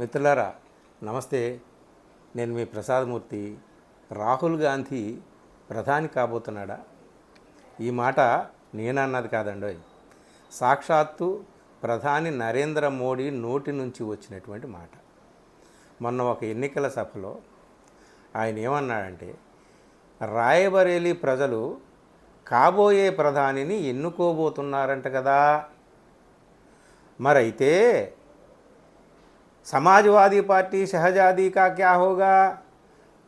మిత్రులారా నమస్తే. నేను మీ ప్రసాదమూర్తి రాహుల్ గాంధీ ప్రధాని కాబోతున్నాడా? ఈ మాట నేనన్నది కాదండోయ్. సాక్షాత్తు ప్రధాని నరేంద్ర మోడీ నోటి నుంచి వచ్చినటువంటి మాట. మొన్న ఒక ఎన్నికల సభలో ఆయన ఏమన్నాడంటే రాయబరేలీ ప్రజలు కాబోయే ప్రధానిని ఎన్నుకోబోతున్నారంట కదా. మరైతే సమాజ్వాదీ పార్టీ షహజాదీ కా క్యా హోగా?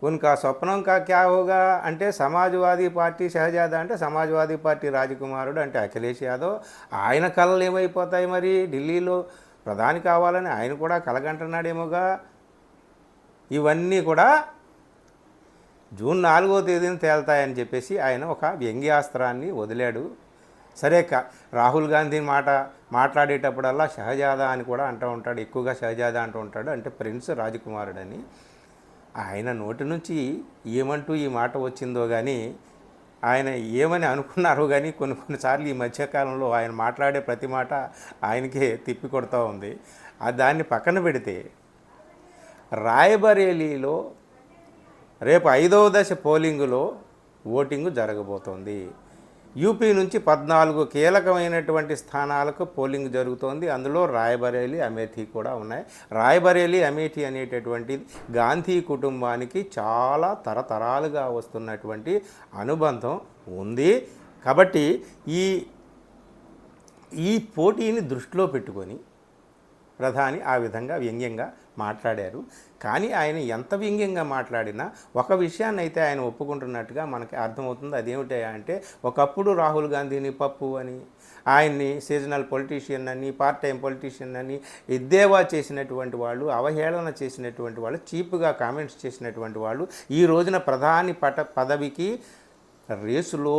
ఉన్కా స్వప్నం కా క్యా హోగా? అంటే సమాజ్వాదీ పార్టీ షహజాదా అంటే సమాజ్వాదీ పార్టీ రాజకుమారుడు అంటే అఖిలేష్ యాదవ్. ఆయన కళలు ఏమైపోతాయి మరి? ఢిల్లీలో ప్రధాని కావాలని ఆయన కూడా కలగంటున్నాడేమోగా? ఇవన్నీ కూడా జూన్ నాలుగో తేదీన తేల్తాయని చెప్పేసి ఆయన ఒక వ్యంగ్యాస్త్రాన్ని వదిలాడు. సరే రాహుల్ గాంధీ మాట మాట్లాడేటప్పుడల్లా షహజాదా అని కూడా అంటూ ఉంటాడు. ఎక్కువగా షహజాదా అంటూ ఉంటాడు. అంటే ప్రిన్స్ రాజకుమారుడని. ఆయన నోటి నుంచి ఏమంటూ ఈ మాట వచ్చిందో కానీ ఆయన ఏమని అనుకున్నారో కానీ కొన్ని కొన్నిసార్లు ఈ మధ్యకాలంలో ఆయన మాట్లాడే ప్రతి మాట ఆయనకే తిప్పి కొడుతూ ఉంది. ఆ దాన్ని పక్కన పెడితే రాయబరేలీలో రేపు ఐదవ దశ పోలింగులో ఓటింగు జరగబోతోంది. యూపీ నుంచి పద్నాలుగు కీలకమైనటువంటి స్థానాలకు పోలింగ్ జరుగుతోంది. అందులో రాయబరేలీ అమేథీ కూడా ఉన్నాయి. రాయబరేలీ అమేథీ అనేటటువంటి గాంధీ కుటుంబానికి చాలా తరతరాలుగా వస్తున్నటువంటి అనుబంధం ఉంది. కాబట్టి ఈ ఈ పోటీని దృష్టిలో పెట్టుకొని ప్రధాని ఆ విధంగా వ్యంగ్యంగా మాట్లాడారు. కానీ ఆయన ఎంత వ్యంగ్యంగా మాట్లాడినా ఒక విషయాన్ని అయితే ఆయన ఒప్పుకుంటున్నట్టుగా మనకి అర్థమవుతుంది. అదేమిటి అంటే ఒకప్పుడు రాహుల్ గాంధీని పప్పు అని ఆయన్ని సీజనల్ పొలిటీషియన్ అని పార్ట్ టైం పొలిటీషియన్ అని ఎద్దేవా చేసినటువంటి వాళ్ళు అవహేళన చేసినటువంటి వాళ్ళు చీప్గా కామెంట్స్ చేసినటువంటి వాళ్ళు ఈ రోజున ప్రధాని పట పదవికి రేసులో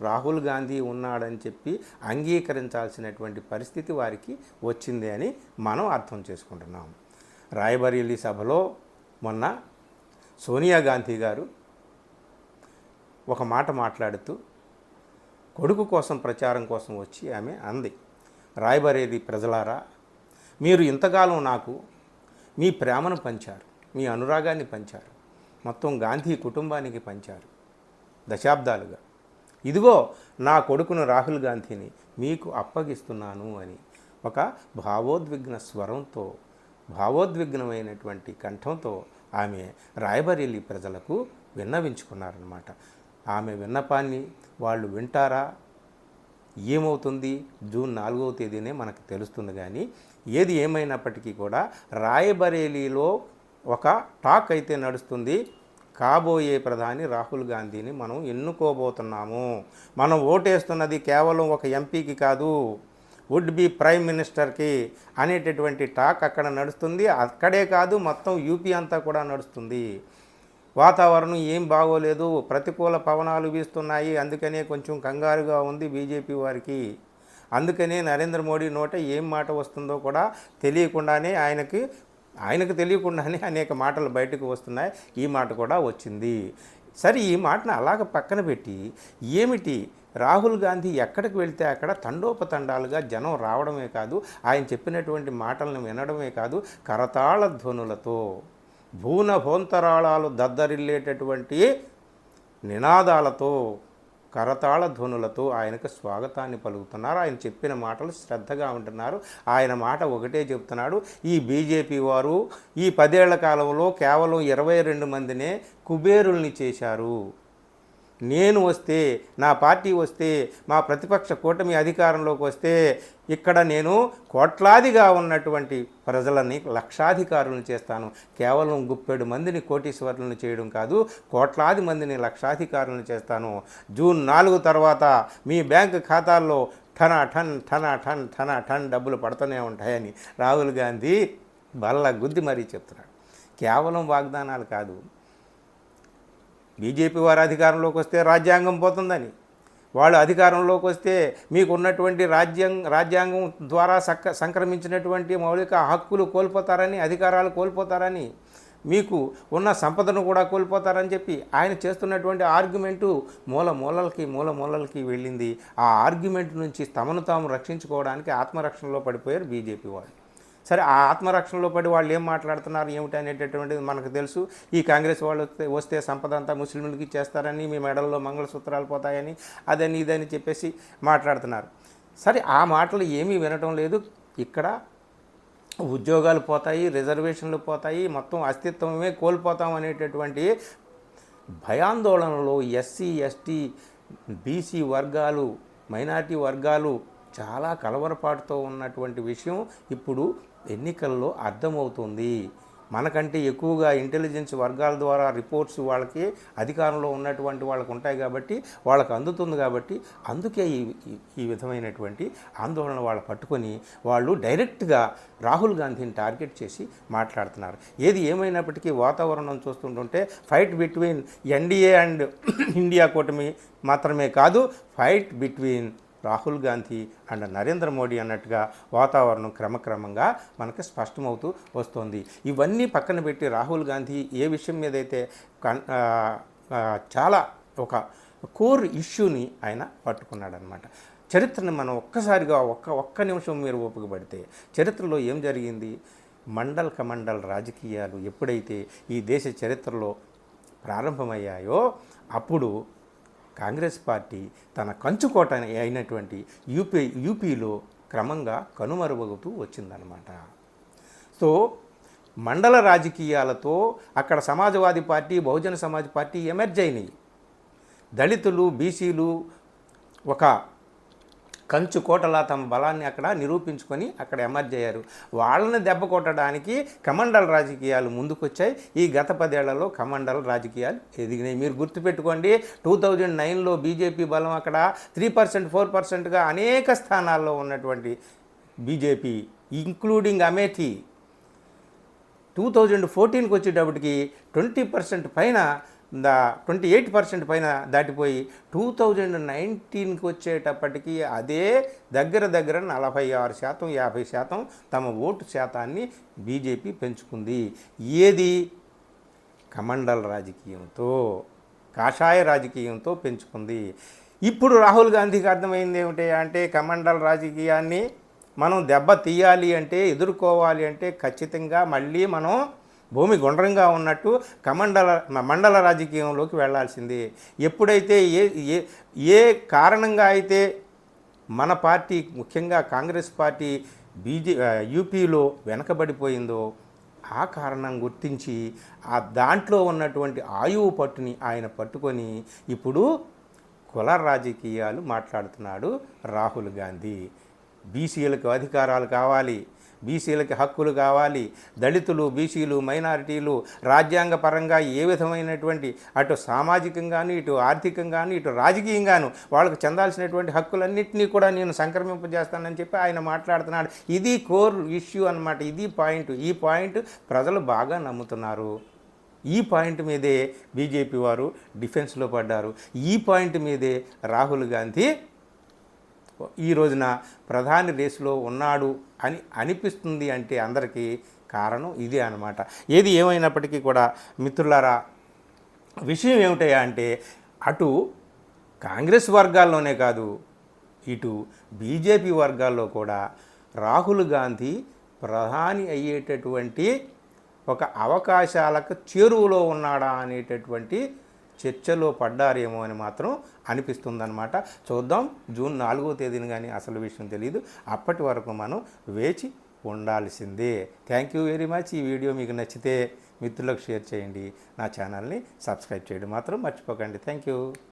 రాహుల్ గాంధీ ఉన్నాడని చెప్పి అంగీకరించాల్సినటువంటి పరిస్థితి వారికి వచ్చింది అని మనం అర్థం చేసుకుంటున్నాం. రాయబరేలీ సభలో మొన్న సోనియా గాంధీ గారు ఒక మాట మాట్లాడుతూ కొడుకు కోసం ప్రచారం కోసం వచ్చి ఆమె అంది రాయబరేలీ ప్రజలారా మీరు ఇంతకాలం నాకు మీ ప్రేమను పంచారు మీ అనురాగాన్ని పంచారు మొత్తం గాంధీ కుటుంబానికి పంచారు దశాబ్దాలుగా. ఇదిగో నా కొడుకును రాహుల్ గాంధీని మీకు అప్పగిస్తున్నాను అని. ఒక భావోద్విగ్న స్వరంతో భావోద్విగ్నమైనటువంటి కంఠంతో ఆమె రాయబరేలి ప్రజలకు విన్నవించుకున్నారనమాట ఆమె విన్నపాన్ని వాళ్ళు వింటారా? ఏమవుతుంది? జూన్ నాలుగవ తేదీనే మనకు తెలుస్తుంది కానీ ఏది ఏమైనప్పటికీ కూడా రాయబరేలీలో ఒక టాక్ అయితే నడుస్తుంది. కాబోయే ప్రధాని రాహుల్ గాంధీని మనం ఎన్నుకోబోతున్నాము. మనం ఓటేస్తున్నది కేవలం ఒక ఎంపీకి కాదు వుడ్ బి ప్రైమ్ మినిస్టర్కి అనేటటువంటి టాక్ అక్కడ నడుస్తుంది. అక్కడే కాదు మొత్తం యూపీ అంతా కూడా నడుస్తుంది. వాతావరణం ఏం బాగోలేదు ప్రతికూల పవనాలు వీస్తున్నాయి. అందుకనే కొంచెం కంగారుగా ఉంది బీజేపీ వారికి. అందుకనే నరేంద్ర మోడీ నోట ఏం మాట వస్తుందో కూడా తెలియకుండానే ఆయనకి ఆయనకు తెలియకుండానే అనేక మాటలు బయటకు వస్తున్నాయి. ఈ మాట కూడా వచ్చింది. సరే ఈ మాటను అలాగ పక్కన పెట్టి ఏమిటి? రాహుల్ గాంధీ ఎక్కడికి వెళ్తే అక్కడ తండోపతండాలుగా జనం రావడమే కాదు ఆయన చెప్పినటువంటి మాటలను వినడమే కాదు కరతాళ ధ్వనులతో భూన భోంతరాళాలు దద్దరిల్లేటటువంటి నినాదాలతో కరతాళ ధ్వనులతో ఆయనకు స్వాగతాన్ని పలుకుతున్నారు. ఆయన చెప్పిన మాటలు శ్రద్ధగా ఉంటున్నారు. ఆయన మాట ఒకటే చెప్తున్నాడు. ఈ బీజేపీ వారు ఈ పదేళ్ళ కాలంలో కేవలం ఇరవై రెండు మందినే కుబేరుల్ని చేశారు. నేను వస్తే నా పార్టీ వస్తే మా ప్రతిపక్ష కూటమి అధికారంలోకి వస్తే ఇక్కడ నేను కోట్లాదిగా ఉన్నటువంటి ప్రజలని లక్షాధికారులను చేస్తాను. కేవలం గుప్పెడు మందిని కోటీశ్వరులను చేయడం కాదు కోట్లాది మందిని లక్షాధికారులను చేస్తాను. జూన్ నాలుగు తర్వాత మీ బ్యాంక్ ఖాతాల్లో ఠన ఠన్ ఠన ఠన్ ఠన ఠన్ డబ్బులు పడుతూనే ఉంటాయని రాహుల్ గాంధీ బల్ల గుద్ది మరీ చెప్తున్నాడు. కేవలం వాగ్దానాలు కాదు బీజేపీ వారు అధికారంలోకి వస్తే రాజ్యాంగం పోతుందని. వాళ్ళు అధికారంలోకి వస్తే మీకున్నటువంటి రాజ్యాంగ రాజ్యాంగం ద్వారా సక్క సంక్రమించినటువంటి మౌలిక హక్కులు కోల్పోతారని అధికారాలు కోల్పోతారని మీకు ఉన్న సంపదను కూడా కోల్పోతారని చెప్పి ఆయన చేస్తున్నటువంటి ఆర్గ్యుమెంటు మూల మూలలకి మూల మూలలకి వెళ్ళింది. ఆ ఆర్గ్యుమెంట్ నుంచి తమను తాము రక్షించుకోవడానికి ఆత్మరక్షణలో పడిపోయారు బీజేపీ వాళ్ళు సరే ఆ ఆత్మరక్షణలో పడి వాళ్ళు ఏం మాట్లాడుతున్నారు ఏమిటి అనేటటువంటిది మనకు తెలుసు. ఈ కాంగ్రెస్ వాళ్ళు వస్తే వస్తే సంపద అంతా ముస్లింలకి ఇచ్చేస్తారని మీ మెడల్లో మంగళసూత్రాలు పోతాయని అదని ఇదని చెప్పేసి మాట్లాడుతున్నారు. సరే ఆ మాటలు ఏమీ వినటం లేదు. ఇక్కడ ఉద్యోగాలు పోతాయి రిజర్వేషన్లు పోతాయి మొత్తం అస్తిత్వమే కోల్పోతాం అనేటటువంటి భయాందోళనలో ఎస్సీ ఎస్టీ బీసీ వర్గాలు మైనారిటీ వర్గాలు చాలా కలవరపాటుతో ఉన్నటువంటి విషయం ఇప్పుడు ఎన్నికల్లో అర్థమవుతుంది. మనకంటే ఎక్కువగా ఇంటెలిజెన్స్ వర్గాల ద్వారా రిపోర్ట్స్ వాళ్ళకి అధికారంలో ఉన్నటువంటి వాళ్ళకు ఉంటాయి కాబట్టి వాళ్ళకు అందుతుంది కాబట్టి అందుకే ఈ ఈ- విధమైనటువంటి ఆందోళన వాళ్ళు పట్టుకొని వాళ్ళు డైరెక్ట్గా రాహుల్ గాంధీని టార్గెట్ చేసి మాట్లాడుతున్నారు. ఏది ఏమైనప్పటికీ వాతావరణం చూస్తుంటుంటే fight between NDA and India కూటమి మాత్రమే కాదు fight between Rahul Gandhi and Narendra Modi అన్నట్టుగా వాతావరణం క్రమక్రమంగా మనకు స్పష్టమవుతూ వస్తుంది. ఇవన్నీ పక్కన పెట్టి రాహుల్ గాంధీ ఏ విషయం మీదైతే కన్- చాలా ఒక కోర్ ఇష్యూని ఆయన పట్టుకున్నాడనమాట చరిత్రను మనం ఒక్కసారిగా ఒక్క ఒక్క నిమిషం మీరు ఓపిక చరిత్రలో ఏం జరిగింది? మండల్ కమండల్ రాజకీయాలు ఎప్పుడైతే ఈ దేశ చరిత్రలో ప్రారంభమయ్యాయో అప్పుడు కాంగ్రెస్ పార్టీ తన కంచుకోట అయినటువంటి యూపీ యూపీలో క్రమంగా కనుమరుగవుతూ వచ్చిందనమాట సో మండల రాజకీయాలతో అక్కడ Samajwadi party Bahujan Samaj party emerge అయినాయి. దళితులు బీసీలు ఒక కంచు కోటలా తమ బలాన్ని అక్కడ నిరూపించుకొని అక్కడ ఎమర్జ్ అయ్యారు. వాళ్ళని దెబ్బ కొట్టడానికి కమండల్ రాజకీయాలు ముందుకొచ్చాయి. ఈ గత పదేళ్ళలో కమండల్ రాజకీయాలు ఎదిగినాయి. మీరు గుర్తుపెట్టుకోండి టూ థౌజండ్ నైన్లో బీజేపీ బలం అక్కడ త్రీ పర్సెంట్ ఫోర్ పర్సెంట్గా అనేక స్థానాల్లో ఉన్నటువంటి BJP including Amethi two thousand ఫోర్టీన్కి వచ్చేటప్పటికి ట్వంటీ పర్సెంట్ పైన ట్వంటీ ఎయిట్ పర్సెంట్ పైన దాటిపోయి టూ థౌజండ్ నైన్టీన్కి వచ్చేటప్పటికి అదే దగ్గర దగ్గర నలభై ఆరు శాతం యాభై శాతం తమ ఓటు శాతాన్ని బీజేపీ పెంచుకుంది. ఏది? కమండల్ రాజకీయంతో కాషాయ రాజకీయంతో పెంచుకుంది. ఇప్పుడు రాహుల్ గాంధీకి అర్థమైంది ఏమిటి అంటే కమండల్ రాజకీయాన్ని మనం దెబ్బ తీయాలి అంటే ఎదుర్కోవాలి అంటే ఖచ్చితంగా మళ్ళీ మనం భూమి గుండ్రంగా ఉన్నట్టు కమండల మండల రాజకీయంలోకి వెళ్ళాల్సింది. ఎప్పుడైతే ఏ ఏ ఏ కారణంగా అయితే మన పార్టీ ముఖ్యంగా కాంగ్రెస్ పార్టీ బీజే యూపీలో వెనకబడిపోయిందో ఆ కారణం గుర్తించి ఆ దాంట్లో ఉన్నటువంటి ఆయువు పట్టుని ఆయన పట్టుకొని ఇప్పుడు కుల రాజకీయాలు మాట్లాడుతున్నాడు రాహుల్ గాంధీ. బీసీలకు అధికారాలు కావాలి. బీసీలకి హక్కులు కావాలి. దళితులు బీసీలు మైనారిటీలు రాజ్యాంగ పరంగా ఏ విధమైనటువంటి అటు సామాజికంగాను ఇటు ఆర్థికంగాను ఇటు రాజకీయంగాను వాళ్ళకు చెందాల్సినటువంటి హక్కులన్నింటినీ కూడా నేను సంక్రమింపజేస్తానని చెప్పి ఆయన మాట్లాడుతున్నాడు. ఇది కోర్ ఇష్యూ అన్నమాట. ఇది పాయింట్. ఈ పాయింట్ ప్రజలు బాగా నమ్ముతున్నారు. ఈ పాయింట్ మీదే బీజేపీ వారు డిఫెన్స్లో పడ్డారు. ఈ పాయింట్ మీదే రాహుల్ గాంధీ ఈ రోజున ప్రధాని రేసులో ఉన్నాడు అని అనిపిస్తుంది అంటే అందరికీ కారణం ఇదే అనమాట ఏది ఏమైనప్పటికీ కూడా మిత్రులారా విషయం ఏమిటయా అంటే అటు కాంగ్రెస్ వర్గాల్లోనే కాదు ఇటు బీజేపీ వర్గాల్లో కూడా రాహుల్ గాంధీ ప్రధాని అయ్యేటటువంటి ఒక అవకాశాలకు చేరువలో ఉన్నాడా అనేటటువంటి చర్చలో పడ్డారేమో అని మాత్రం అనిపిస్తుందన్నమాట. చూద్దాం జూన్ నాలుగో తేదీన కానీ అసలు విషయం తెలియదు అప్పటి వరకు మనం వేచి ఉండాల్సిందే. థ్యాంక్ యూ వెరీ మచ్ ఈ వీడియో మీకు నచ్చితే మిత్రులకు షేర్ చేయండి. నా ఛానల్ని సబ్స్క్రైబ్ చేయడం మాత్రం మర్చిపోకండి. Thank you